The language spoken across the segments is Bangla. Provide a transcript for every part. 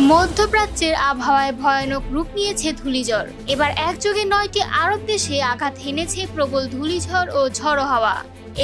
মধ্যপ্রাচ্যের আবহাওয়ায় ভয়ানক রূপ নিয়েছে ধূলিঝড়। এবার একযোগে নয়টি আরব দেশে আঘাত হেনেছে প্রবল ধূলিঝড় ও ঝড়ো হাওয়া।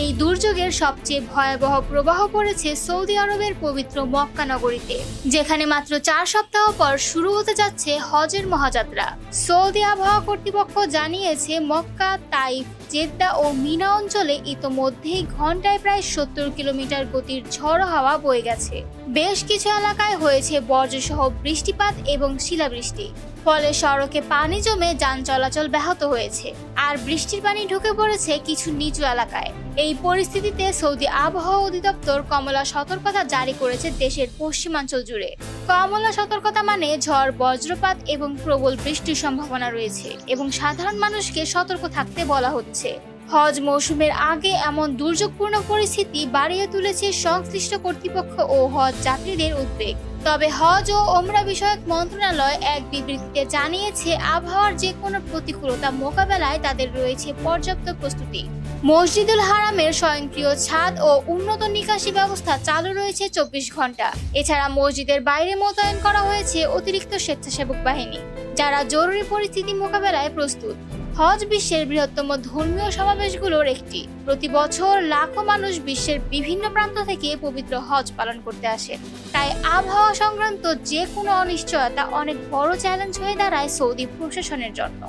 এই দুর্যোগের সবচেয়ে ভয়াবহ প্রবাহ পড়েছে সৌদি আরবের পবিত্র মক্কা নগরীতে, যেখানে মাত্র চার সপ্তাহ পর শুরু হতে যাচ্ছে হজের মহাযাত্রা। সৌদি আবহাওয়া কর্তৃপক্ষ জানিয়েছে, মক্কা, তাইফ, জেদ্দা ও মিনা অঞ্চলে ইতোমধ্যেই ঘন্টায় প্রায় সত্তর কিলোমিটার গতির ঝড়ো হাওয়া বয়ে গেছে। বেশ কিছু এলাকায় হয়েছে বর্জ্যসহ বৃষ্টিপাত এবং শিলাবৃষ্টি, ফলে সড়কে পানি জমে যান চলাচল ব্যাহত হয়েছে। আর বৃষ্টির পানি ঢুকে পড়েছে কিছু নিচু এলাকায়। এই পরিস্থিতিতে সৌদি আবহাওয়া অধিদপ্তর কমলা সতর্কতা জারি করেছে দেশের পশ্চিমাঞ্চল জুড়ে। কমলা সতর্কতা মানে ঝড়, বজ্রপাত এবং প্রবল বৃষ্টির সম্ভাবনা রয়েছে এবং সাধারণ মানুষকে সতর্ক থাকতে বলা হচ্ছে। হজ মৌসুমের আগে এমন দুর্যোগপূর্ণ পরিস্থিতি বাড়িয়ে তুলেছে সংশ্লিষ্ট কর্তৃপক্ষ ও হজ যাত্রীদের উদ্বেগ। তবে হজ ও ওমরা বিষয়ক মন্ত্রণালয় এক বিবৃতিতে জানিয়েছে, আবহাওয়ার যে কোনো প্রতিকূলতা মোকাবেলায় তাদের রয়েছে পর্যাপ্ত প্রস্তুতি। মসজিদুল হারামের স্বয়ংক্রিয় ছাদ ও উন্নত নিকাশি ব্যবস্থা চালু রয়েছে চব্বিশ ঘণ্টা এছাড়া মসজিদের বাইরে মোতায়েন করা হয়েছে অতিরিক্ত স্বেচ্ছাসেবক বাহিনী, যারা জরুরি পরিস্থিতি মোকাবেলায় প্রস্তুত। হজ বিশ্বের বৃহত্তম ধর্মীয় সমাবেশগুলোর একটি। প্রতি বছর লাখো মানুষ বিশ্বের বিভিন্ন প্রান্ত থেকে পবিত্র হজ পালন করতে আসে। তাই আবহাওয়া সংক্রান্ত যে কোনো অনিশ্চয়তা অনেক বড় চ্যালেঞ্জ হয়ে দাঁড়ায় সৌদি প্রশাসনের জন্য।